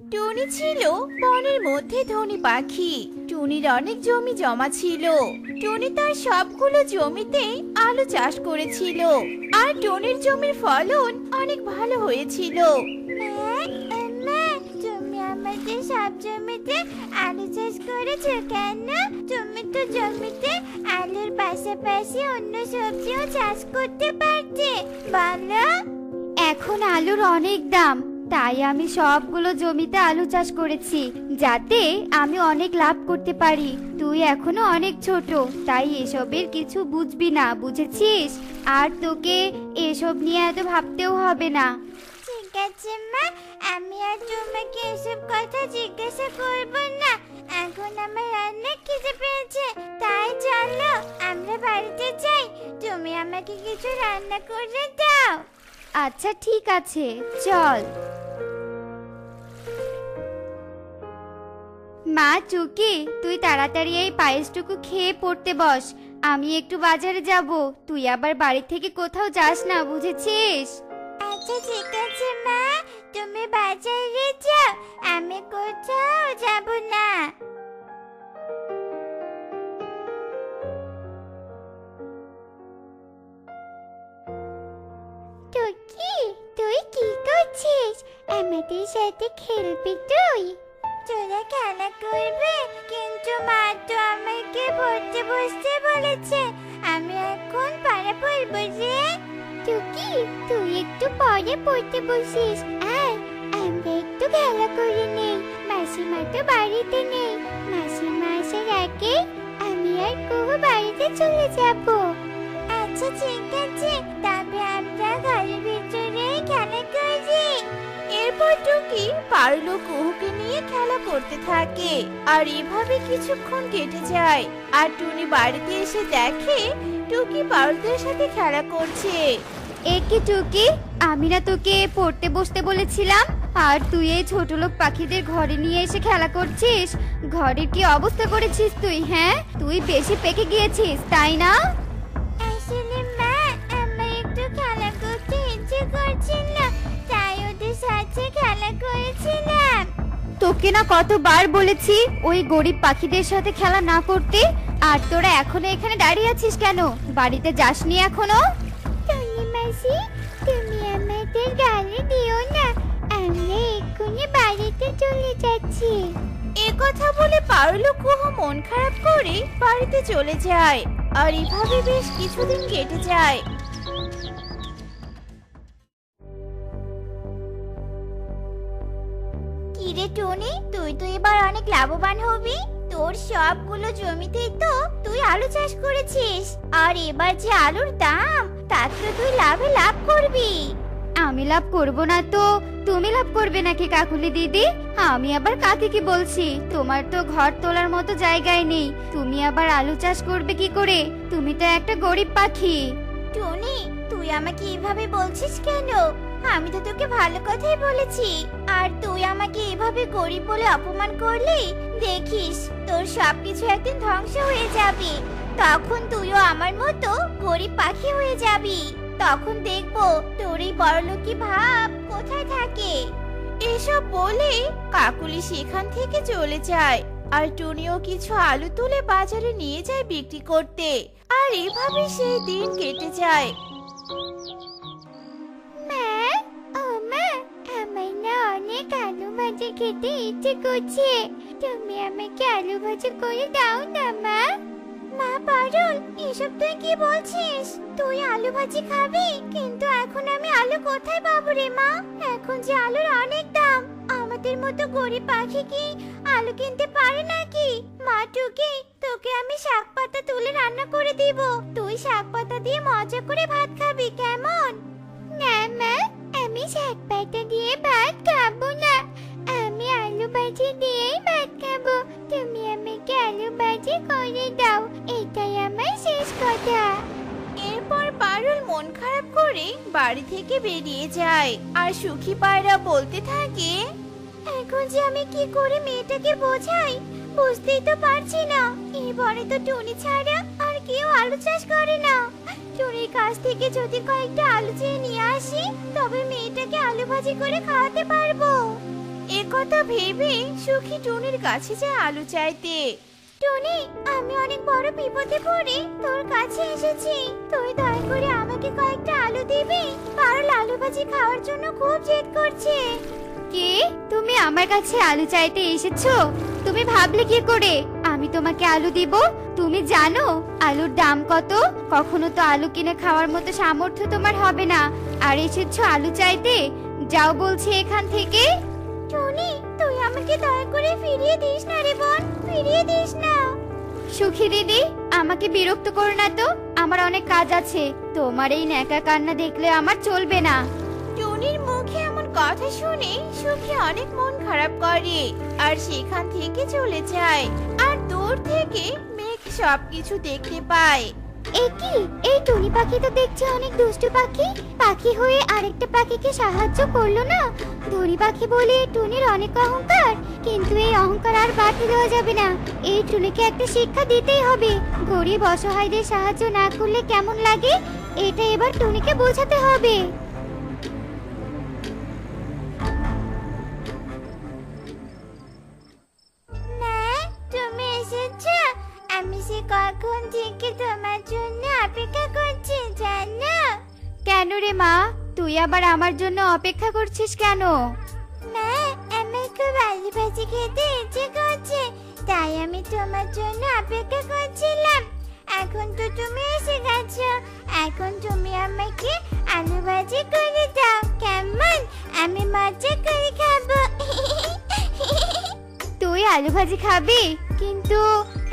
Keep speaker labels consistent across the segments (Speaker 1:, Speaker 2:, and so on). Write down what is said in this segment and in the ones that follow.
Speaker 1: টুনি ছিল বনের মধ্যে ধনী পাখি। টুনির অনেক জমি জমা ছিল। টুনি তার সবগুলো জমিতে আলু চাষ করেছিল। আর টুনির জমির ফলন অনেক ভালো হয়েছিল।
Speaker 2: তুমি আমাদের সব জমিতে আলু চাষ করেছ কেন? তুমি তো জমিতে আলুর পাশাপাশি অন্য সবজিও চাষ করতে পারতে বলো।
Speaker 3: এখন আলুর অনেক দাম। তাই আমি সবগুলো জমিতে আলু চাষ করেছি যাতে আমি অনেক লাভ করতে পারি। তুই এখনও অনেক ছোট তাই এসবের কিছু বুঝবি না বুঝেছিস? আর তোকে এসব নিয়ে এত ভাবতেও হবে না।
Speaker 2: ঠিক আছে মা। আমি আর তোমাকে এসব কথা জিজ্ঞাসা করব না। এখন আমার রান্না খিদে পেয়েছে তাই চলো আমরা বাড়িতে যাই। তুমি আমাকে কিছু রান্না করে দাও।
Speaker 3: আচ্ছা ঠিক আছে চল। মা, চুকি, তুই তাড়াতাড়ি এই পায়েসটুকু খেয়ে পড়তে বস। আমি একটু বাজারে যাব। তুই আবার বাড়ি থেকে কোথাও যাস না, বুঝেছিস?
Speaker 2: আচ্ছা ঠিক আছে, মা। তুমি বাজারে যাও। আমি কোথাও যাব না। তুই কি করছিস? আমাদের সাথে খেলবি তুই? তোরা খেলা করবে, কিন্তু মা তো আমাকে পড়তে বসতে বলেছে, আমি এখন পাড়া পড়ব রে টুকি, তুই একটু পরে পড়তে বসিস, আয়, আমরা একটু খেলা করে নেই, মাসিমা তো বাড়িতে নেই, মাসিমা আসার আগে আমি আর কুহু বাড়িতে চলে যাব। আচ্ছা ঠিক আছে
Speaker 1: টুকি পারল কুহুকে নিয়ে খেলা করতে থাকে? আর এভাবে কিছুক্ষণ কেটে যায়। আর টুনি বাড়িতে এসে দেখে টুকি পারুলদের সাথে খেলা করছে।
Speaker 3: এ কি টুকি আমি না তোকে পড়তে বসতে বলেছিলাম। আর তুই এই ছোট লোক পাখিদের ঘরে নিয়ে এসে খেলা করছিস? ঘরের কি অবস্থা করেছিস তুই হ্যাঁ? তুই বেশি পেকে গিয়েছিস তাই না?
Speaker 2: আসলে মা আমার একটু খেলা করতে ইচ্ছে করছিল। খেলা করেছিলাম।
Speaker 3: তোকে না কতবার বলেছি ওই গরিব পাখিদের সাথে খেলা না করতে? আর তোরা এখনও এখানে দাঁড়িয়ে আছিস কেন? বাড়িতে যাসনি এখনও?
Speaker 2: টনি মাসি তুমি আমাদের গালি দিও না। আমরা এক্ষুনি বাড়িতে চলে যাচ্ছি।
Speaker 1: এ কথা বলে পারল কুহু মন খারাপ করে বাড়িতে চলে যায়। আর এভাবে বেশ কিছুদিন কেটে যায়।
Speaker 2: টনি তুই তো এবার অনেক লাভবান হবি। তোর সবগুলো জমিতেই তো তুই আলু চাষ করেছিস। আর এবার যে আলুর দাম তাতে তুই লাভে লাভ করবি।
Speaker 3: আমি লাভ করব না তো? তুমি লাভ করবে নাকি কাকুলি দিদি? আমি আবার কাকে কি বলছি? তোমার তো ঘর তোলার মতো জায়গায় নেই। তুমি আবার আলু চাষ করবে কি করে? তুমি তো একটা গরিব পাখি।
Speaker 2: টনি তুই আমাকে এভাবে বলছিস কেন? আমি তো তোকে ভালো কথাই বলেছি। আর তুই আমাকে এভাবে গরিব বলে অপমান করলি? দেখিস, তোর সবকিছু একদিন ধ্বংস হয়ে যাবে। তখন তুইও আমার মতো গরিব পাখি হয়ে যাবি। তখন দেখব তোর এই বড়লোকি ভাব কোথায় থাকে।
Speaker 1: এসব বলে কাকুলি সেখান থেকে চলে যায়। আর টুনিও কিছু আলু তুলে বাজারে নিয়ে যায় বিক্রি করতে। আর এভাবে সেই দিন কেটে যায়।
Speaker 2: অনেক আলু ভাজি খেতে ইচ্ছে করছে। তুমি আমাকে আলু ভাজি করে দাও না, মা। মা, পারুল, এসব তুই কি বলছিস? তুই আলু ভাজি খাবি? কিন্তু এখন আমি আলু কোথায় পাবো রে, মা? এখন যে আলুর অনেক দাম, আমাদের মতো গরিব পাখি কি আলু কিনতে পারে নাকি? মা, টুকি, তোকে আমি শাক পাতা তুলে রান্না করে দিব। তুই শাক পাতা দিয়ে মজা করে ভাত খাবি, কেমন? না, মা। আমি শাক পাতা দিয়ে ভাত খাব না। আমি আলু ভাজি দিয়েই ভাত খাব। তুমি আমাকে আলু ভাজি করে দাও। এটাই আমার শেষ কথা।
Speaker 1: এরপর পারুল মন খারাপ করে বাড়ি থেকে বেরিয়ে যায়। আর সুখী পায়রা বলতে থাকে
Speaker 2: এখন যে আমি কি করে মেয়েটাকে বোঝাই বুঝতেই তো পারছি না। এবারে তো টুনি ছাড়া আর কেউ আলু চাষ করে না। টুনির কাছ থেকে যদি কয়েকটা আলু চেয়ে নিয়ে আসি তবে মেয়েটাকে আলু ভাজি করে খাওয়াতে পারব।
Speaker 1: একথা ভেবে সুখী টুনির কাছে যায় আলু চাইতে।
Speaker 2: টনি আমি অনেক বড় বিপদে পড়ে তোর কাছে এসেছি। তুই দয়া করে আমাকে কয়েকটা আলু দিবি কারণ আলু ভাজি খাওয়ার জন্য খুব জেদ করছে।
Speaker 3: কি? তুমি আমার কাছে আলু চাইতে এসেছ? তুমি ভাবলে কি করে? আমি তোমাকে আলু দিব। তুমি জানো, আলুর দাম কত? কখনো তো আলু কিনে খাওয়ার মতো সামর্থ্য তোমার হবে না। আর এসেছ আলু চাইতে? যাও বলছি এখান থেকে।
Speaker 2: টনি, তুই আমাকে দয়া করে ফিরিয়ে দিস না রে বোন। ফিরিয়ে দিস না।
Speaker 3: সুখী দিদি, আমাকে বিরক্ত করো না তো। আমার অনেক কাজ আছে। তোমার এই ন্যাকা কান্না দেখলে আমার চলবে না।
Speaker 1: টুনির কথা শুনে সুখী অনেক মন খারাপ করে আর সেখান থেকে চলে যায়। আর দূর থেকে মেঘ সবকিছু দেখতে পায়।
Speaker 2: এ কি এই টুনি পাখি তো দেখছি অনেক দুষ্টু পাখি। পাখি হয়ে আরেকটা পাখিকে সাহায্য করল না? ধনী পাখি বলে টুনির অনেক অহংকার, কিন্তু এই অহংকার আর বাড়তে দেওয়া যাবে না। এই টুনিকে একটা শিক্ষা দিতেই হবে। গরিব অসহায়দের সাহায্য না করলে কেমন লাগে? এটা এবার টুনিকে বোঝাতে হবে। সে কখন থেকে তোমার জন্য অপেক্ষা করছি জানো?
Speaker 3: কেন রে মা? তুই আবার আমার জন্য অপেক্ষা করছিস কেন?
Speaker 2: মা আমার খুব আলু ভাজি খেতে ইচ্ছে করছে তাই আমি তোমার জন্য অপেক্ষা করছিলাম। এখন তো তুমি এসে গেছো এখন তুমি আমাকে আলু ভাজি করে দাও কেমন? আমি মজা করে খাব।
Speaker 3: তুই আলু ভাজি খাবি? কিন্তু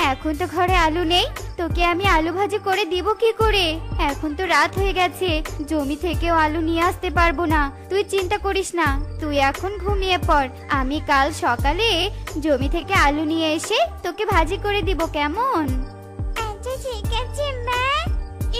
Speaker 3: এখন তো ঘরে আলু নেই, তোকে আমি আলু ভাজি করে দিব কি করে? এখন তো রাত হয়ে গেছে, জমি থেকেও আলু নিয়ে আসতে পারব না। তুই চিন্তা করিস না, তুই এখন ঘুমিয়ে পড়। আমি কাল সকালে জমি থেকে আলু নিয়ে এসে তোকে ভাজি করে দিব, কেমন?
Speaker 2: আচ্ছা ঠিক আছে, মা।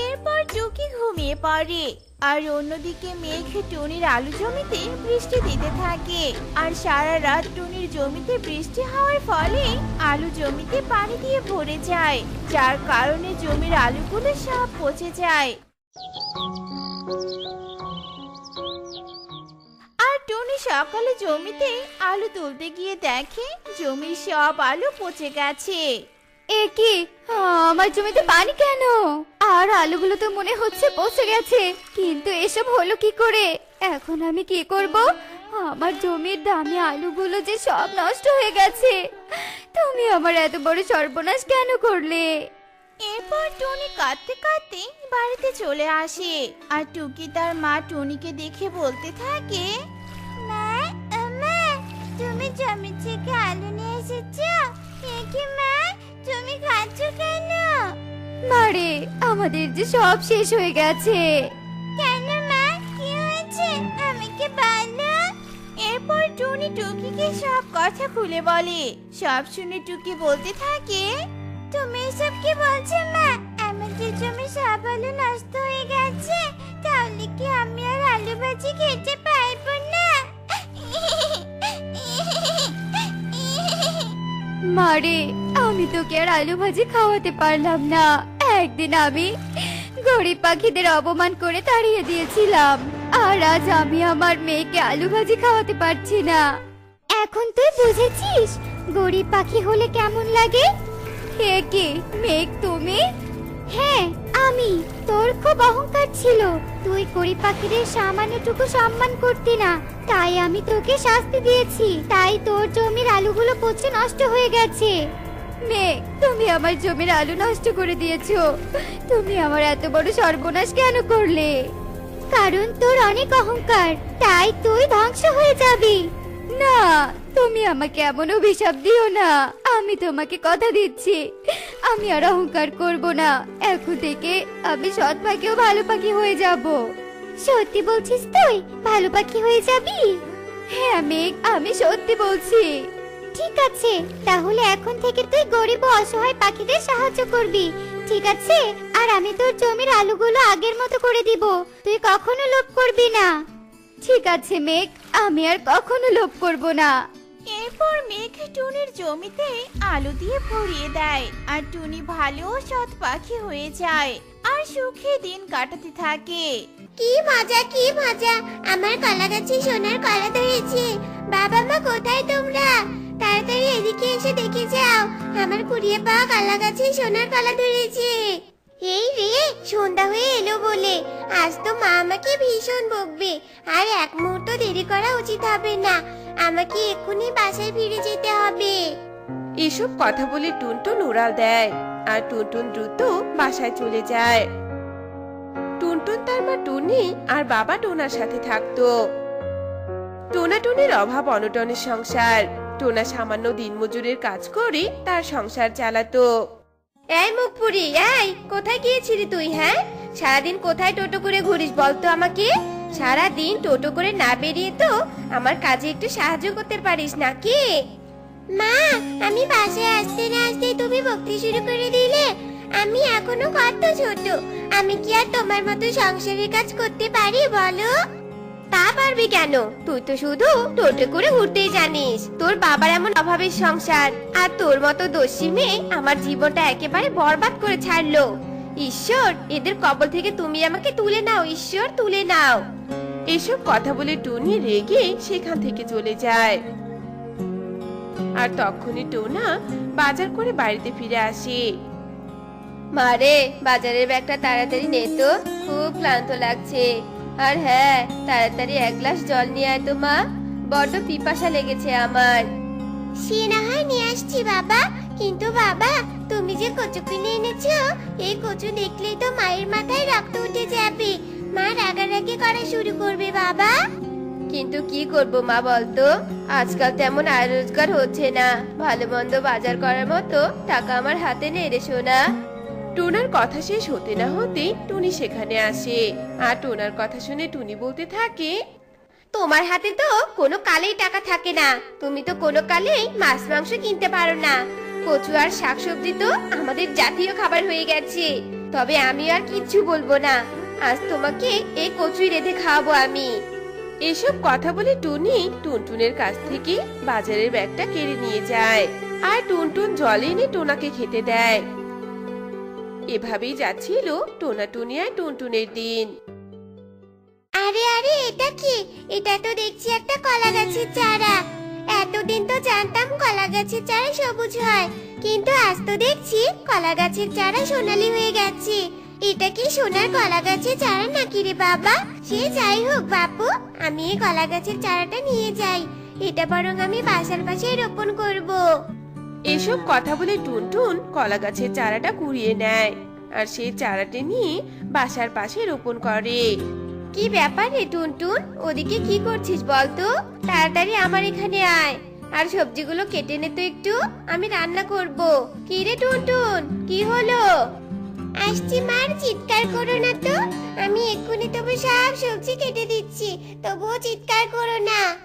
Speaker 1: এরপর টুকি ঘুমিয়ে পড়ে। আর অন্যদিকে মেঘ টুনির আলু জমিতে বৃষ্টি দিতে থাকে। আর সারা রাত টুনির জমিতে বৃষ্টি হওয়ার ফলে আলু জমিতে পানি দিয়ে ভরে যায়, যার কারণে জমির আলুগুলো সব পচে যায়। আর টুনি সকালে জমিতে আলু তুলতে গিয়ে দেখে জমির সব আলু পচে গেছে।
Speaker 3: এ কি? আমার জমিতে পানি কেন? আর আলুগুলো তো মনে হচ্ছে পচে গেছে। কিন্তু এসব হলো কি করে? এখন আমি কি করব? আমার জমির দামি আলুগুলো যে সব নষ্ট হয়ে গেছে। তুমি আমার এত বড় সর্বনাশ কেন করলে?
Speaker 1: এরপর টুনি কাঁদতে কাঁদতে বাড়িতে চলে আসে। আর টুকি তার মা টুনিকে দেখে বলতে থাকে,
Speaker 2: মা মা, তুমি জমি
Speaker 3: মারে আমাদের যে সব শেষ হয়ে গেছে।
Speaker 2: কেন মা? কি হয়েছে? আমাকে বলো
Speaker 1: এরপর টুনি টুকিকে সব কথা খুলে বলে। সব শুনে টুকি বলতে থাকে
Speaker 2: তুমি এসব কি বলছো মা? আমাদের জমি সব আলু নষ্ট হয়ে গেছে তাহলে কি আমি আর আলু ভাজি খেতে পারব না?
Speaker 3: মারে আমি তোকে আর আলু ভাজি খাওয়াতে পারলাম না। একদিন আমি গরিব পাখিদের অপমান করে তাড়িয়ে দিয়েছিলাম। আর আজ আমি আমার মেয়েকে আলু ভাজি খাওয়াতে পারছি না।
Speaker 2: এখন তুই বুঝেছিস গরিব পাখি হলে কেমন লাগে?
Speaker 3: হে কি, মেঘ তুমি?
Speaker 2: হ্যাঁ আমি। তোর খুব অহংকার ছিল। তুই গরিব পাখিদের সামান্যটুকু সম্মান করতি না। তাই আমি তোকে শাস্তি দিয়েছি। তাই তোর জমির আলুগুলো পচে নষ্ট হয়ে গেছে।
Speaker 3: মেঘ তুমি আমার জমির আলু নষ্ট করে দিয়েছ। তুমি আমার এত বড় সর্বনাশ কেন করলে?
Speaker 2: কারণ তোর অনেক অহংকার, তাই তুই ধ্বংস হয়ে যাবি।
Speaker 3: না, তুমি আমাকে এমন অভিশাপ দিও না। আমি তোমাকে কথা দিচ্ছি। আমি আর অহংকার করব না। এখন থেকে আমি সৎ পাখিও ভালো পাখি হয়ে যাব।
Speaker 2: সত্যি বলছিস তুই? ভালো পাখি হয়ে যাবি?
Speaker 3: হ্যাঁ মেঘ আমি সত্যি বলছি।
Speaker 2: ঠিক আছে, তাহলে এখন থেকে তুই গরিব অসহায় পাখিদের সাহায্য করবি। ঠিক আছে? আর আমি তোর জমির আলুগুলো আগের মতো করে দিব। তুই কখনো লোভ করবি না।
Speaker 3: ঠিক আছে, মেঘ, আমি আর কখনো লোভ করব না।
Speaker 1: এরপর মেঘ টুনির জমিতে আলু দিয়ে ভরিয়ে দেয়, আর টুনি ভালো সৎ পাখি হয়ে যায়, আর সুখে দিন কাটাতে থাকে।
Speaker 4: কি মজা কি মজা। আমার কলা গাছে সোনার কলা ধরেছে। বাবা মা, কোথায় তোমরা? তাড়াতাড়ি এদিকে এসে দেখে যাও। আমার কুড়িয়ে পাওয়া কলা গাছে সোনার কলা ধরেছে। এই রে, সন্ধ্যা হয়ে এলো বলে। আজ তো মা আমাকে ভীষণ বকবে। আর এক মুহূর্ত দেরি করা উচিত হবে না। আমাকে এক্ষুনি বাসায় ফিরে যেতে হবে।
Speaker 5: এসব কথা বলে টুনটুন উড়াল দেয়। আর টুনটুন দ্রুত বাসায় চলে যায়। টুনটুন তার মা টুনি আর বাবা টোনার সাথে থাকতো। টোনা টুনির অভাব অনটনের সংসার। টোনা সামান্য দিনমজুরের কাজ করে তার সংসার চালাতো।
Speaker 4: এই মুখপুরি এই কোথায় গিয়েছিলি তুই হ্যাঁ? সারাদিন কোথায় টোটো করে ঘুরিস বলতো আমাকে? সারাদিন টোটো করে না বেরিয়ে তো আমার কাজে একটু সাহায্য করতে পারিস নাকি? মা আমি বাসায় আসতে না আসতে তুমি ভক্তি শুরু করে দিলে। আমি এখনও কত ছোট। আমি কি আর তোমার মতো সংসারের কাজ করতে পারি, বলো? তা পারবি কেন? তুই তো শুধু টোটো করে ঘুরতেই জানিস। তোর বাবার এমন অভাবের সংসার, আর তোর মতো দোষী মেয়ে আমার জীবনটা একেবারে বরবাদ করে ছাড়লো। ঈশ্বর, এদের কবল থেকে তুমি আমাকে তুলে নাও, ঈশ্বর, তুলে নাও।
Speaker 5: এসব কথা বলে টুনি রেগে সেখান থেকে চলে যায়। আর তখনই টোনা বাজার করে বাড়িতে ফিরে আসে।
Speaker 4: মারে বাজারের ব্যাগটা তাড়াতাড়ি নে তো। খুব ক্লান্ত লাগছে। আর হ্যাঁ তাড়াতাড়ি এক গ্লাস জল নিয়ে আয় তো মা। বড্ড পিপাসা লেগেছে আমার। সে না হয় নিয়ে আসছি বাবা। কিন্তু বাবা তুমি যে কচু কিনে এনেছো এই কচু দেখলেই তো মায়ের মাথায় রক্ত উঠে যাবে। মা রাগারাগি করা শুরু করবে বাবা। কিন্তু কি করব মা বলতো? আজকাল তেমন আয় রোজগার হচ্ছে না। ভালো মন্দ বাজার করার মতো টাকা আমার হাতে নেই রে সোনা।
Speaker 5: টোনার কথা শেষ হতে না হতে টুনি সেখানে আসে। আর টোনার কথা শুনে টুনি বলতে থাকে
Speaker 4: তোমার হাতে তো কোনো কালেই টাকা থাকে না। তুমি তো কোনো কালেই মাছ মাংস কিনতে পারো না। কচু আর শাকসবজি তো আমাদের জাতীয় খাবার হয়ে গেছে। তবে আমি আর কিচ্ছু বলব না। আজ তোমাকে এই কচুই রেঁধে খাওয়াবো আমি।
Speaker 5: এসব কথা বলে টুনি টুনটুনের কাছ থেকে বাজারের ব্যাগটা কেড়ে নিয়ে যায়। আর টুনটুন জল এনে টোনাকে খেতে দেয়। এভাবেই যাচ্ছিল টোনা টুনি আর টুনটুনের দিন।
Speaker 4: আরে আরে, এটা কি? এটা তো দেখছি একটা কলা গাছের চারা। এতদিন তো জানতাম কলা গাছের চারা সবুজ হয়। কিন্তু আজ তো দেখছি কলা গাছের চারা সোনালি হয়ে গেছে। এটা কি সোনার কলা গাছের চারা নাকি রে বাবা? সে যাই হোক বাপু, আমি এই কলা গাছের চারাটা নিয়ে যাই। এটা বরং আমি বাসার পাশে রোপণ করব।
Speaker 5: এসব কথা বলে টুনটুন কলা গাছের চারাটা কুড়িয়ে নেয়। আর সেই চারাটা নিয়ে বাসার পাশে রোপণ করে।
Speaker 4: কি ব্যাপার রে টুনটুন? ওদিকে কি করছিস বলতো? তাড়াতাড়ি আমার এখানে আয়। আর সবজিগুলো কেটে নে তো একটু আমি রান্না করব। কি রে টুনটুন? কি হলো? আসছি মার চিৎকার করো না তো। আমি এক্ষুনি তবু সব সবজি কেটে দিচ্ছি তবুও চিৎকার করো না।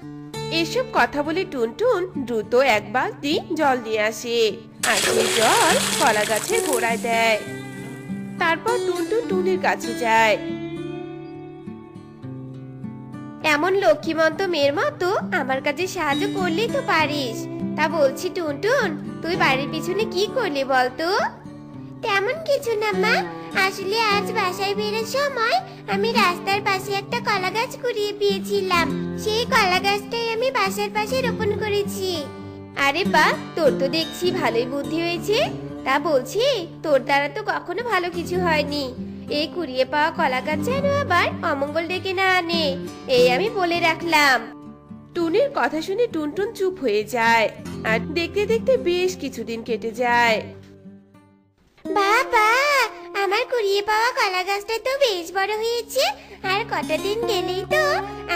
Speaker 5: এসব কথা বলে টুনটুন দ্রুত এক বালতি জল নিয়ে আসে আর সেই জল কলা গাছের গোড়ায় দেয়। তারপর টুনটুন টুনির কাছে যায়।
Speaker 4: এমন লক্ষ্মীমন্ত মেয়ের মতো আমার কাছে সাহায্য করলেই তো পারিস। তা বলছি টুনটুন, তুই বাড়ির পিছনে কি করলি বলতো? তেমন কিছু না, মা। আসলে আজ বাসায় বেরোর সময় আমি রাস্তার পাশে একটা কলা গাছ কুড়িয়ে পেয়েছিলাম। সেই কলা গাছটাই আমি বাসার পাশে রোপণ করেছি। আরে বা তোর তো দেখছি ভালোই বুদ্ধি হয়েছে। তা বলছি তোর দ্বারা তো কখনো ভালো কিছু হয়নি। এই কুড়িয়ে পাওয়া কলা গাছ যেন আবার অমঙ্গল ডেকে না আনে এই আমি বলে রাখলাম।
Speaker 5: টুনির কথা শুনে টুনটুন চুপ হয়ে যায় আর দেখতে দেখতে বেশ কিছুদিন কেটে যায়।
Speaker 4: বাবা আমার কুড়িয়ে পাওয়া কলা গাছটা তো বেশ বড় হয়েছে। আর কটা দিন গেলেই তো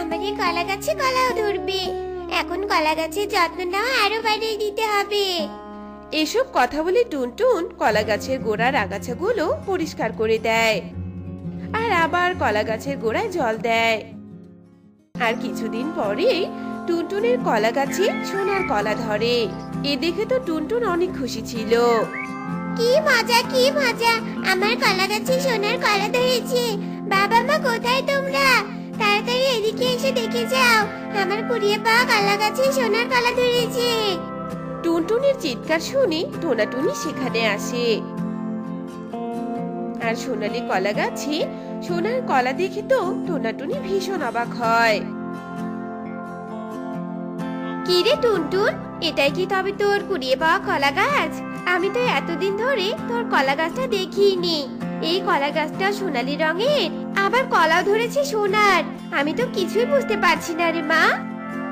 Speaker 4: আমার এই কলা গাছে কলাও ধরবে। এখন কলা গাছের যত্ন নেওয়া আরও বাড়িয়ে দিতে হবে।
Speaker 5: এসব কথা বলে টুনটুন কলা গাছের গোড়ার আগাছাগুলো পরিষ্কার করে দেয়। আর আবার কলা গাছের গোড়ায় জল দেয়। আর কিছুদিন পরেই টুনটুনের কলা গাছে সোনার কলা ধরে। এ দেখে তো টুনটুন অনেক খুশি ছিল।
Speaker 4: কি মজা কি মজা। আমার কলা গাছে সোনার কলা ধরেছে। বাবা মা কোথায় তোমরা? তাড়াতাড়ি এদিকে এসে দেখে যাও। আমার কুড়িয়ে পাওয়া কলা গাছে সোনার কলা ধরেছে।
Speaker 5: টুনটুনের চিৎকার শুনে টোনাটুনি সেখানে আসে। আর সোনালি কলা গাছে সোনার কলা দেখে তো টোনাটুনি ভীষণ অবাক হয়।
Speaker 6: কিরে টুনটুন এটাই কি তবে তোর কুড়িয়ে পাওয়া কলা গাছ? আমি তো এতদিন ধরে তোর কলা গাছটা দেখিনি। এই কলা গাছটা সোনালী রঙের, আবার কলাও ধরেছে সোনার। আমি তো কিছুই বুঝতে পারছি না রে মা।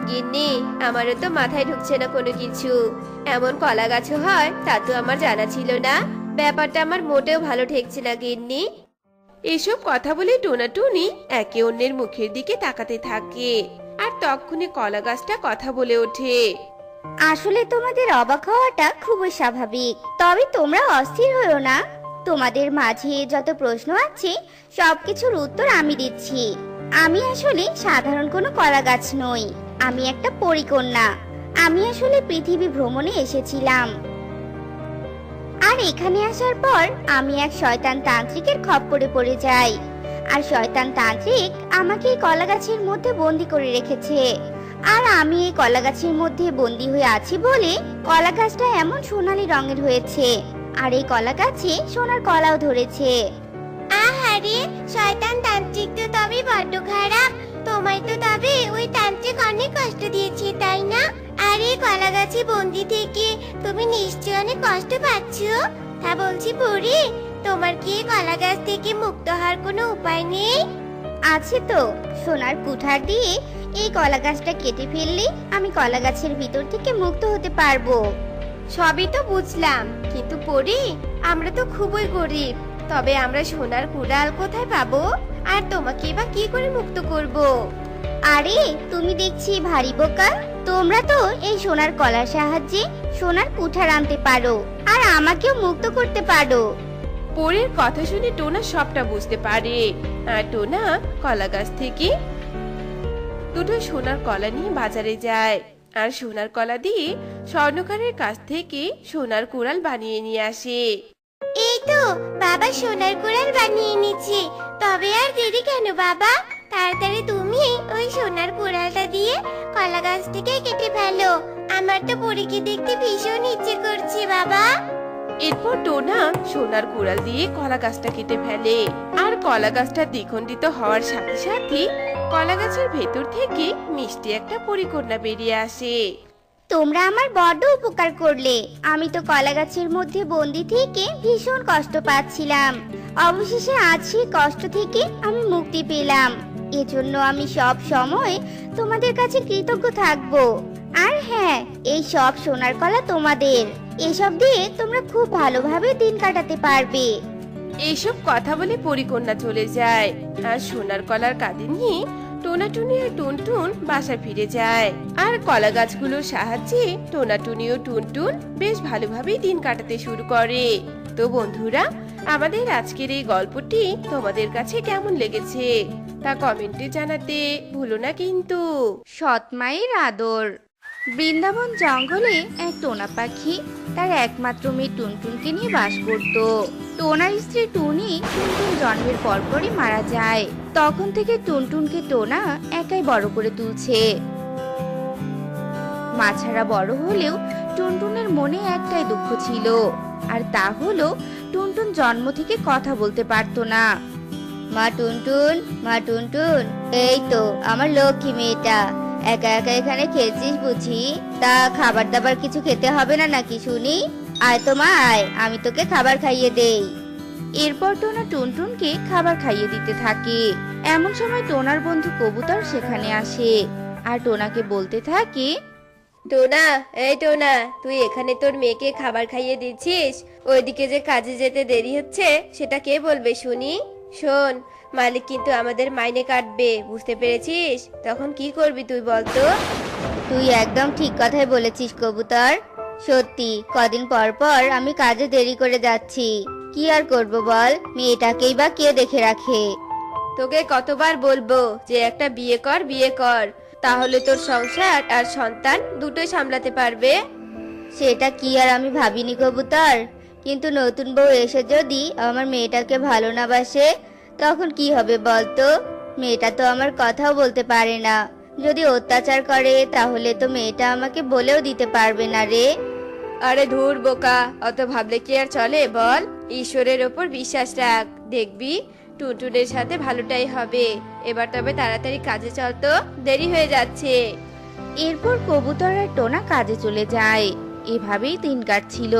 Speaker 6: গিন্নি, আমারও তো মাথায় ঢুকছে না কোনো কিছু। এমন কলা গাছও হয়, তা তো আমার জানা ছিল না। ব্যাপারটা আমার মোটেও ভালো ঠেকছে না, গিন্নি।
Speaker 5: এসব কথা বলে টোনাটুনি একে অন্যের মুখের দিকে তাকাতে থাকে। আর তক্ষুনি কলা গাছটা কথা বলে ওঠে।
Speaker 6: আসলে তোমাদের অবাক হওয়াটা খুবই স্বাভাবিক। তবে তোমরা অস্থির হও না। তোমাদের মাঝে যত প্রশ্ন আছে, সবকিছুর উত্তর আমি দিচ্ছি। আমি আসলে সাধারণ কোনো কলা গাছ নই। আমি একটা পরিকন্যা। আমি আসলে পৃথিবী ভ্রমণে এসেছিলাম। আর এখানে আসার পর আমি এক শয়তান তান্ত্রিকের খপ্পরে পড়ে যাই। আর শয়তান তান্ত্রিক আমাকে এই কলা গাছের মধ্যে বন্দি করে রেখেছে। আর আমি এই কলা গাছের মধ্যে বন্দি হয়ে আছি বলে কলা গাছটা এমন সোনালী রঙের হয়েছে। আর এই কলা গাছে সোনার কলাও ধরেছে। আহারে শয়তান তান্ত্রিক তো তবে বড্ড খারাপ। তোমায় তো তবে ওই তান্ত্রিক অনেক কষ্ট দিয়েছে তাই না? আর এই কলা গাছে বন্দি থেকে তুমি নিশ্চয় অনেক কষ্ট পাচ্ছ। তা বলছি বুড়ি তোমার কি কলা গাছ থেকে মুক্ত হওয়ার কোনো উপায় নেই? আছে তো সোনার কুঠার দিয়ে এই কলা গাছটা কেটে ফেললে আমি কলা গাছের ভিতর থেকে মুক্ত হতে পারব। সবই তো বুঝলাম, কিন্তু পরি আমরা তো খুবই গরিব। তবে আমরা সোনার কুড়াল কোথায় পাবো? আর তোমাকে বা কি করে মুক্ত করব? আরে, তুমি দেখছি ভারী বোকা। তোমরা তো এই সোনার কলার সাহায্যে সোনার কুঠার আনতে পারো, আর আমাকেও মুক্ত করতে পারো।
Speaker 5: পরের কথা শুনে টোনা সবটা বুঝতে পারে। আর টোনা কলা গাছ থেকে দুটো সোনার কলা নিয়ে বাজারে যায়। আর সোনার কলা দিয়ে স্বর্ণকারের কাছ থেকে সোনার কুড়াল বানিয়ে নিয়ে আসে।
Speaker 6: এই তো, বাবা সোনার কুড়াল বানিয়ে নিচ্ছে। তবে আর দেরি কেন বাবা? তাড়াতাড়ি তুমি ওই সোনার কুড়ালটা দিয়ে কলা গাছটিকে কেটে ফেলো। আমার তো পরীকে দেখতে ভীষণ ইচ্ছে করছে বাবা।
Speaker 5: এরপর টোনা সোনার কুড়াল দিয়ে কলা গাছটা কেটে ফেলে। আর কলা গাছটা দ্বিখণ্ডিত হওয়ার সাথে সাথে কলা গাছের ভেতর থেকে মিষ্টি একটা পরিকন্যা বেরিয়ে আসে।
Speaker 6: তোমরা আমার বড্ড উপকার করলে। আমি তো কলা গাছের মধ্যে বন্দি থেকে ভীষণ কষ্ট পাচ্ছিলাম। অবশেষে আজ সেই কষ্ট থেকে আমি মুক্তি পেলাম। এজন্য আমি সব সময় তোমাদের কাছে কৃতজ্ঞ থাকব। আর হ্যাঁ এই সব সোনার কলা তোমাদের। এসব দিয়ে তোমরা খুব ভালোভাবে দিন কাটাতে পারবে।
Speaker 5: এইসব কথা বলে পরিকন্যা চলে যায় আর সোনার কলার কাঁধে নিয়ে টোনাটুনি আর টুনটুন বাসা ফিরে যায়। আর কলা গাছগুলোর সাহায্যে টোনাটুনি ও টুনটুন বেশ ভালোভাবেই দিন কাটাতে শুরু করে। তো বন্ধুরা আমাদের আজকের এই গল্পটি তোমাদের কাছে কেমন লেগেছে তা কমেন্টে জানাতে ভুলো না কিন্তু।
Speaker 7: সৎ মায়ের আদর। বৃন্দাবন জঙ্গলে এক টোনা পাখি তার একমাত্র মেয়ে টুনটুনকে নিয়ে বাস করত। টোনার স্ত্রী টুনি টুনটুন জন্মের পরপরই মারা যায়। তখন থেকে টুনটুনকে টোনা একাই বড় করে তুলছে। মাছারা বড় হলেও টুনটুনের মনে একটাই দুঃখ ছিল, আর তা হলো টুনটুন জন্ম থেকে কথা বলতে পারতো না।
Speaker 6: মা টুনটুন মা টুনটুন, এই তো আমার লক্ষ্মী মেয়েটা একা একা এখানে খেয়েছিস বুঝি? তা খাবার দাবার কিছু খেতে হবে না নাকি শুনি? আয় তো মা আয় আমি তোকে খাবার খাইয়ে দেই।
Speaker 7: এরপর টোনা টুনটুনকে খাবার খাইয়ে দিতে থাকে। এমন সময় টোনার বন্ধু কবুতর সেখানে আসে আর টোনাকে বলতে থাকে
Speaker 6: টোনা এই টোনা তুই এখানে তোর মেয়েকে খাবার খাইয়ে দিচ্ছিস? ওইদিকে যে কাজে যেতে দেরি হচ্ছে সেটা কে বলবে শুনি? শোন মালিক কিন্তু আমাদের মাইনে কাটবে বুঝতে পেরেছিস? তখন কি করবি তুই বলতো? তুই একদম ঠিক কথাই বলেছিস কবুতর। সত্যি কদিন পর পর আমি কাজে দেরি করে যাচ্ছি। কি আর করব বল? মেয়েটাকেই বা কে দেখে রাখে? তোকে কতবার বলব যে একটা বিয়ে কর বিয়ে কর। তাহলে তোর সংসার আর সন্তান দুটোই সামলাতে পারবে। সেটা কি আর আমি ভাবিনি কবুতর। কিন্তু নতুন বউ এসে যদি আমার মেয়েটাকে ভালো না বাসে তখন কি হবে বলতো? মেয়েটা তো আমার কথাও বলতে পারে না। যদি অত্যাচার করে তাহলে তো মেয়েটা আমাকে বলেও দিতে পারবে না রে। আরে ধুর বোকা অত ভাবলে কি আর চলে বল? ঈশ্বরের ওপর বিশ্বাস রাখ
Speaker 8: দেখবি টুনটুনের সাথে ভালোটাই হবে। এবার তবে তাড়াতাড়ি কাজে চল তো দেরি হয়ে যাচ্ছে।
Speaker 7: এরপর কবুতর আর টোনা কাজে চলে যায়। এভাবেই দিন কাটছিল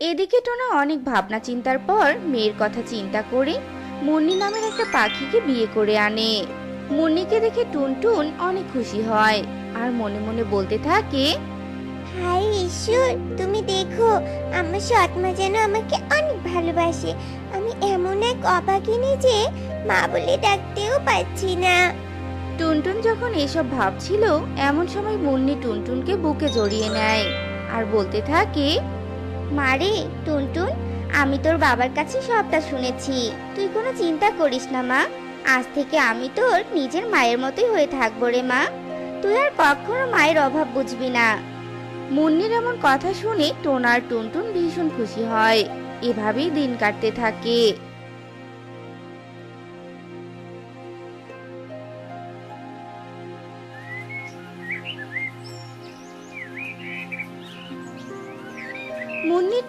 Speaker 7: এদিকে টোনা অনেক ভাবনা চিন্তার পর মেয়ের কথা চিন্তা করে মুন্নি নামের একটা পাখিকে বিয়ে করে আনে। মুন্নিকে দেখে টুনটুন অনেক খুশি হয় আর মনে মনে বলতে থাকে
Speaker 6: হাই ঈশ্বর তুমি দেখো আমার সৎমা যেন আমাকে অনেক ভালোবাসে। আমি এমন এক অবাগিনী যে মা বলে ডাকতেও পাচ্ছি না।
Speaker 7: টুনটুন যখন এসব ভাবছিল এমন সময় মুন্নি টুনটুনকে বুকে জড়িয়ে নেয় আর বলতে থাকে
Speaker 6: মারে টুনটুন, আমি তোর বাবার কাছে সবটা শুনেছি। তুই কোনো চিন্তা করিস না, মা। আজ থেকে আমি তোর নিজের মায়ের মতোই হয়ে থাকব রে, মা। তুই আর কখনো মায়ের অভাব বুঝবি না।
Speaker 7: মুন্নির এমন কথা শুনে টোনার টুনটুন ভীষণ খুশি হয়। এভাবেই দিন কাটতে থাকে।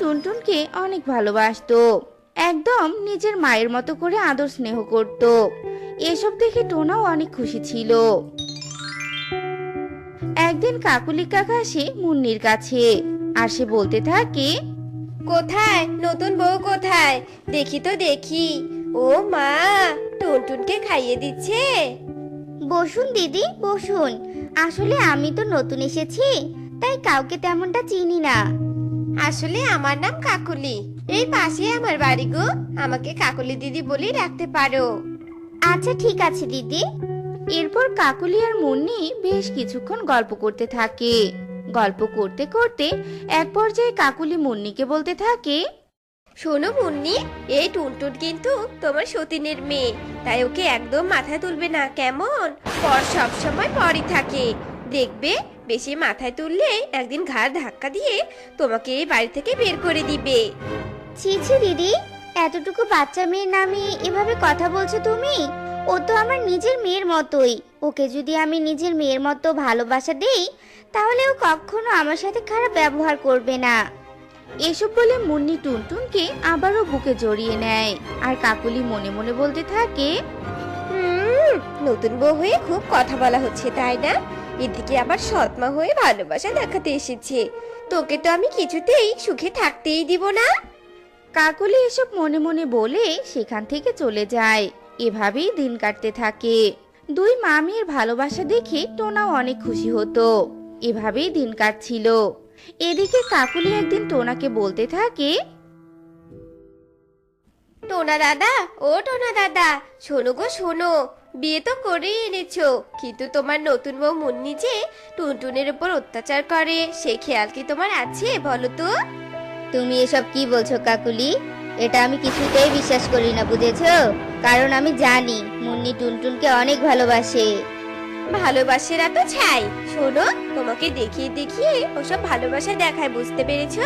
Speaker 7: টুনটুনকে অনেক ভালোবাসতো। একদম নিজের মায়ের মতো করে আদর স্নেহ করত। এসব দেখে টোনাও অনেক খুশি ছিল। একদিন কাকুলি কাকা আসে মুন্নির কাছে আর সে বলতে থাকে
Speaker 8: কোথায়? নতুন বউ কোথায়? দেখি তো দেখি। ও মা টুনটুনকে খাইয়ে দিচ্ছে।
Speaker 6: বসুন দিদি বসুন। আসলে আমি তো নতুন এসেছি তাই কাউকে তেমনটা চিনি না।
Speaker 8: আসলে আমার নাম কাকুলি। এই পাশে আমার বাড়ি গো। আমাকে কাকুলি দিদি বলেই রাখতে পারো।
Speaker 6: আচ্ছা ঠিক আছে দিদি।
Speaker 7: এরপর কাকুলি আর মুন্নি বেশ কিছুক্ষণ গল্প করতে থাকে। গল্প করতে করতে এক পর্যায়ে কাকুলি মুন্নিকে বলতে থাকে
Speaker 8: শোনো মুন্নি এই টুনটুন কিন্তু তোমার সতীনের মেয়ে। তাই ওকে একদম মাথায় তুলবে না কেমন? পর সব সময় পরই থাকে। দেখবে, বেশি মাথায় তুললে একদিন ঘাড় ধাক্কা দিয়ে তোমাকে এই বাড়ি থেকে বের করে দিবে।
Speaker 6: ছি ছি, দিদি, এতটুকু বাচ্চা মেয়ের নামে এভাবে কথা বলছো তুমি? ও তো আমার নিজের মেয়ের মতোই। ওকে যদি আমি নিজের মেয়ের মতো ভালোবাসা দেই, তাহলে ও কখনো আমার সাথে খারাপ ব্যবহার করবে না।
Speaker 7: এসব বলে মুন্নি টুনটুনকে আবারও বুকে জড়িয়ে নেয়। আর কাকুলি মনে মনে বলতে থাকে
Speaker 8: নতুন বউ হয়ে খুব কথা বলা হচ্ছে, তাই না? এদিকে আবার সৎমা হয়ে ভালোবাসা দেখাতে এসেছে। তোকে তো আমি কিছুতেই সুখে থাকতেই দিব না।
Speaker 7: কাকুলি এসব মনে মনে বলে সেখান থেকে চলে যায়। এভাবেই দিন কাটতে থাকে। দুই মামির ভালোবাসা দেখে টোনাও অনেক খুশি হতো। এভাবেই দিন কাটছিল। এদিকে কাকুলি একদিন টোনাকে বলতে থাকে
Speaker 8: টোনা দাদা ও টোনা দাদা শোনো গো শোনো। বিয়ে তো করেই এনেছো কিন্তু তোমার নতুন বউ মুন্নি যে টুনটুনের উপর অত্যাচার করে সে খেয়াল কি তোমার আছে বলো তো?
Speaker 6: তুমি এসব কি বলছো কাকুলি? এটা আমি কিছুতেই বিশ্বাস করি না বুঝেছ? কারণ আমি জানি মুন্নি টুনটুনকে অনেক ভালোবাসে।
Speaker 8: ভালোবাসে না তো ছাই? শোনো তোমাকে দেখিয়ে দেখিয়ে ওসব ভালোবাসা দেখায় বুঝতে পেরেছ?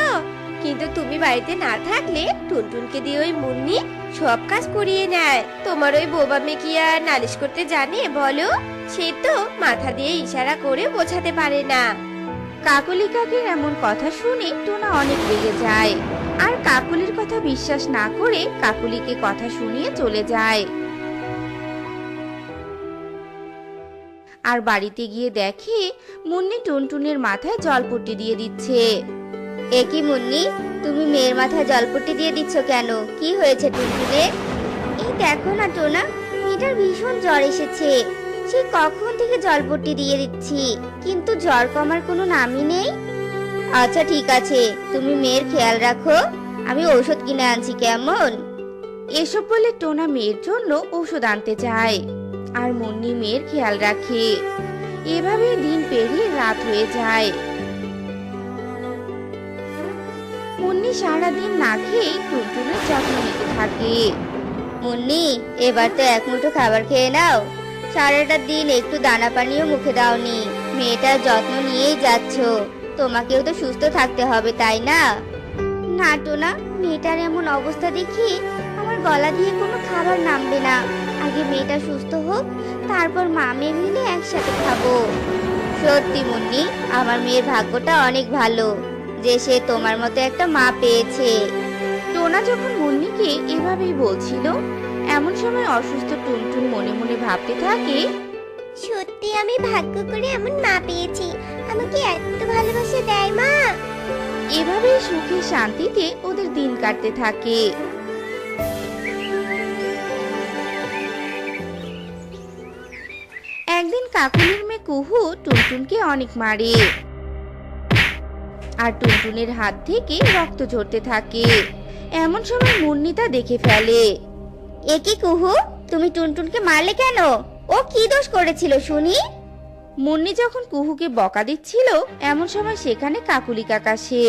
Speaker 8: কিন্তু তুমি বাড়িতে না থাকলে টুনটুনকে দিয়ে ওই মুন্নি সব কাজ করিয়ে নেয়। তোমার ওই বোবা মেয়ে কি আর নালিশ করতে জানে বলো? সে তো মাথা দিয়ে ইশারা করে বোঝাতে পারে না।
Speaker 7: কাকুলি কাকির এমন কথা শুনে টোনা অনেক রেগে যায়। আর কাকুলির কথা বিশ্বাস না করে কাকুলিকে কথা শুনিয়ে চলে যায়। আর বাড়িতে গিয়ে দেখে মুন্নি টুনটুনের মাথায় জল জলপট্টি দিয়ে দিচ্ছে।
Speaker 6: এ কি মুন্নি? তুমি মেয়ের মাথায় জলপট্টি দিয়ে দিচ্ছ কেন? কি হয়েছে টুনটুনের এই দেখো না টোনা, মেয়েটার ভীষণ জ্বর এসেছে। সে কখন থেকে জলপট্টি দিয়ে দিচ্ছি? কিন্তু জ্বর কমার কোনো নামই নেই। আচ্ছা ঠিক আছে, তুমি মেয়ের খেয়াল রাখো। আমি ঔষধ কিনে আনছি, কেমন?
Speaker 7: এসব বলে টোনা মেয়ের জন্য ওষুধ আনতে যায়। আর মুন্নি মেয়ের খেয়াল রাখে। এভাবে দিন পেরিয়ে রাত হয়ে যায়। মুন্নি সারাদিন না খেয়ে টুনটুনের যত্ন নিতে থাকে।
Speaker 6: মুন্নি এবার তো এক মুঠো খাবার খেয়ে নাও। সারাটা দিন একটু দানা পানিও মুখে দাওনি। মেয়েটার যত্ন নিয়েই যাচ্ছ। তোমাকেও তো সুস্থ থাকতে হবে, তাই না? না টোনা, মেয়েটার এমন অবস্থা দেখি আমার গলা দিয়ে কোনো খাবার নামবে না। আগে মেয়েটা সুস্থ হোক, তারপর মা মেয়ে মিলে একসাথে খাব। সত্যি মুন্নি, আমার মেয়ের ভাগ্যটা অনেক ভালো। যে সে তোমার মতো একটা মা পেয়েছে।
Speaker 7: টোনা যখন মুন্নিকে এভাবেই বলছিল এমন সময় অসুস্থ টুনটুন মনে মনে ভাবতে থাকে
Speaker 4: সত্যি আমি ভাগ্য করে এমন মা পেয়েছি। আমাকে এত ভালোবাসা দেয় মা!
Speaker 7: এভাবেই সুখে শান্তিতে ওদের দিন কাটতে থাকে। একদিন কাকুলির মেয়ে কুহু টুনটুনকে অনেক মারে। আর টুনটুনের হাত থেকে রক্ত ঝরতে থাকে। এমন সময় মুন্নি তা দেখে ফেলে।
Speaker 6: এ কি কুহু? তুমি টুনটুনকে মারলে কেন? ও কি দোষ করেছিল শুনি?
Speaker 7: মুন্নি যখন কুহুকে বকা দিচ্ছিল, এমন সময় সেখানে কাকুলি কাকা সে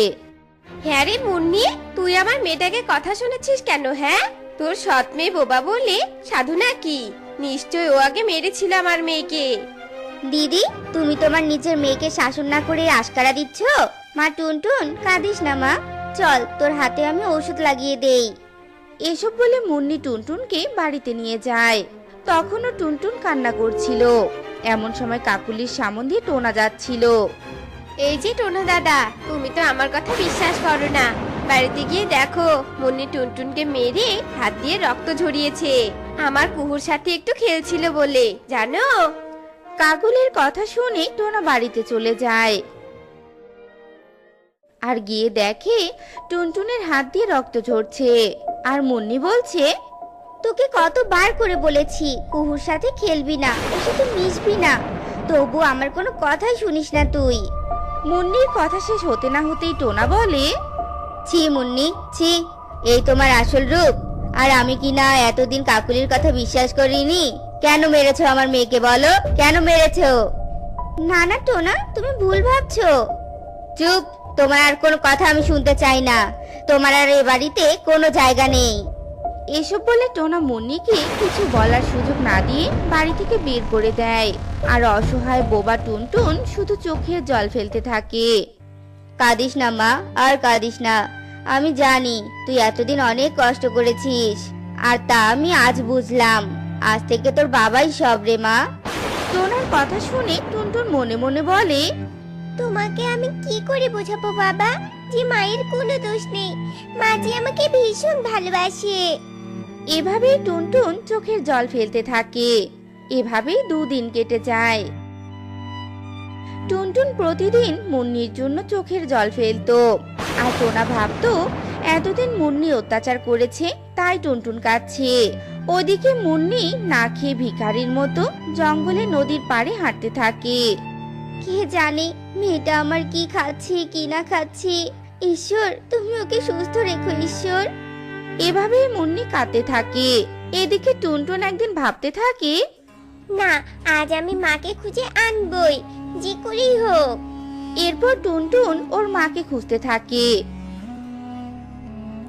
Speaker 8: হ্যাঁ রে মুন্নি, তুই আমার মেয়েটাকে কথা শুনেছিস কেন হ্যাঁ? তোর সৎ মেয়ে বোবা বলে সাধু নাকি? নিশ্চয় ও আগে মেরেছিল আমার মেয়েকে।
Speaker 6: দিদি, তুমি তোমার নিজের মেয়েকে শাসন না করে আশকারা দিচ্ছ? মা টুনটুন কাঁদিস না মা। চল তোর হাতে আমি ওষুধ লাগিয়ে দেই।
Speaker 7: এসব বলে মুন্নি টুনটুনকে বাড়িতে নিয়ে যায়। তখনও টুনটুন কান্না করছিল। এমন সময় কাকুলির সামন দিয়ে টোনা যাচ্ছিল।
Speaker 8: এই যে টোনা দাদা তুমি তো আমার কথা বিশ্বাস করো না। বাড়িতে গিয়ে দেখো মুন্নি টুনটুনকে মেরে হাত দিয়ে রক্ত ঝরিয়েছে। আমার কুহুর সাথে একটু খেলছিল বলে জানো?
Speaker 7: কাকুলির কথা শুনে টোনা বাড়িতে চলে যায়। আর গিয়ে দেখে টুনটুনের হাত দিয়ে রক্ত ঝরছে। আর মুন্নি বলছে,
Speaker 6: তোকে কতবার করে বলেছি, কুহুর সাথে খেলবি না ওর সাথে মিশবি না। তবু আমার কোনো কথাই শুনিস না তুই।
Speaker 7: মুন্নির কথা শেষ হতে না হতেই টোনা বলে,
Speaker 6: ছি মুন্নি, ছি, এই তোমার আসল রূপ। আর আমি কি না এতদিন কাকুলির কথা বিশ্বাস করিনি? কেন মেরেছো আমার মেয়েকে বলো? কেন মেরেছো? না না টোনা, তুমি ভুল ভাবছ। চুপ তোমার আর কোনো কথা আমি শুনতে চাই না। তোমার আর এ বাড়িতে কোনো জায়গা নেই।
Speaker 7: এসব বলে টোনা মুন্নিকে কিছু বলার সুযোগ না দিয়ে বাড়ি থেকে বের করে দেয়। আর অসহায় বোবা টুনটুন শুধু চোখের জল ফেলতে থাকে।
Speaker 6: কাঁদিস না মা আর কাঁদিস না। আমি জানি তুই এতদিন অনেক কষ্ট করেছিস। আর তা আমি আজ বুঝলাম। আজ থেকে তোর বাবাই সব রে মা।
Speaker 7: টোনার কথা শুনে টুনটুন মনে মনে বলে
Speaker 4: তোমাকে আমি কি করে বোঝাবো বাবা? যে মায়ের কোনো দোষ নেই। মা যে আমাকে ভীষণ ভালোবাসে।
Speaker 7: এভাবেই টুনটুন চোখের জল ফেলতে থাকে। এভাবেই দুদিন কেটে যায়। টুনটুন প্রতিদিন মুন্নির জন্য চোখের জল ফেলতো। আর টোনা ভাবতো এতদিন মুন্নি অত্যাচার করেছে তাই টুনটুন কাঁদছে। ওদিকে মুন্নি না খেয়ে ভিখারির মতো জঙ্গলে নদীর পাড়ে হাঁটতে থাকে।
Speaker 6: কে জানে মেয়েটা আমার কি খাচ্ছে কি না খাচ্ছে? ঈশ্বর তুমি ওকে সুস্থ রেখো ঈশ্বর।
Speaker 7: এভাবেই মুন্নি কাঁদতে থাকে। এদিকে টুনটুন একদিন ভাবতে থাকে
Speaker 4: না আজ আমি মাকে খুঁজে আনবই যে করেই হোক।
Speaker 7: এরপর টুনটুন ওর মাকে খুঁজতে থাকে।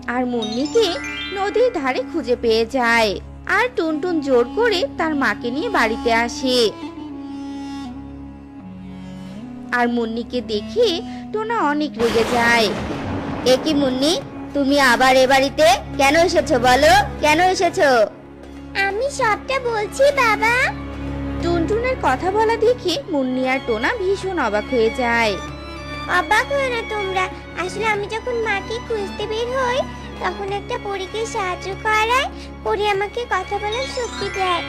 Speaker 7: আর মুন্নিকে নদীর ধারে খুঁজে পেয়ে যায়। আর টুনটুন জোর করে তার মাকে নিয়ে বাড়িতে আসে। আর মুন্নিকে দেখে টোনা অনেক রেগে যায়।
Speaker 6: এ কি মুন্নি তুমি আবার এ বাড়িতে কেন এসেছ বলো? কেন এসেছ?
Speaker 4: আমি সবটা বলছি বাবা।
Speaker 7: টুনটুনের কথা বলা দেখে মুন্নি আর টোনা ভীষণ অবাক হয়ে যায়।
Speaker 4: অবাক হয়ে না তোমরা? আসলে আমি যখন মাকে খুঁজতে বের হই তখন একটা পরীকে সাহায্য করায়। পরি আমাকে কথা বলার শক্তি দেয়।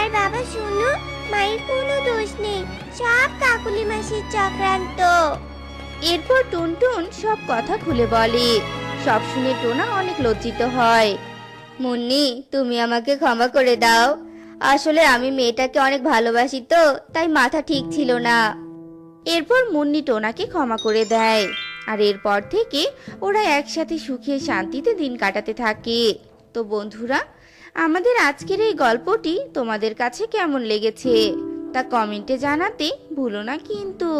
Speaker 4: আর বাবা শুনো মায়ের কোনো দোষ নেই, সব কাকুলি মাসির চক্রান্ত।
Speaker 7: এরপর টুনটুন সব কথা খুলে বলে। সব শুনে টোনা অনেক লজ্জিত হয়।
Speaker 6: মুন্নি, তুমি আমাকে ক্ষমা করে দাও। আসলে আমি মেয়েটাকে অনেক ভালোবাসি তো, তাই মাথা ঠিক ছিল না।
Speaker 7: এরপর মুন্নি টোনাকে ক্ষমা করে দেয়। আর এরপর থেকে ওরা একসাথে সুখে শান্তিতে দিন কাটাতে থাকে। তো বন্ধুরা আমাদের আজকের এই গল্পটি তোমাদের কাছে কেমন লেগেছে তা কমেন্টে জানাতে ভুলো না কিন্তু।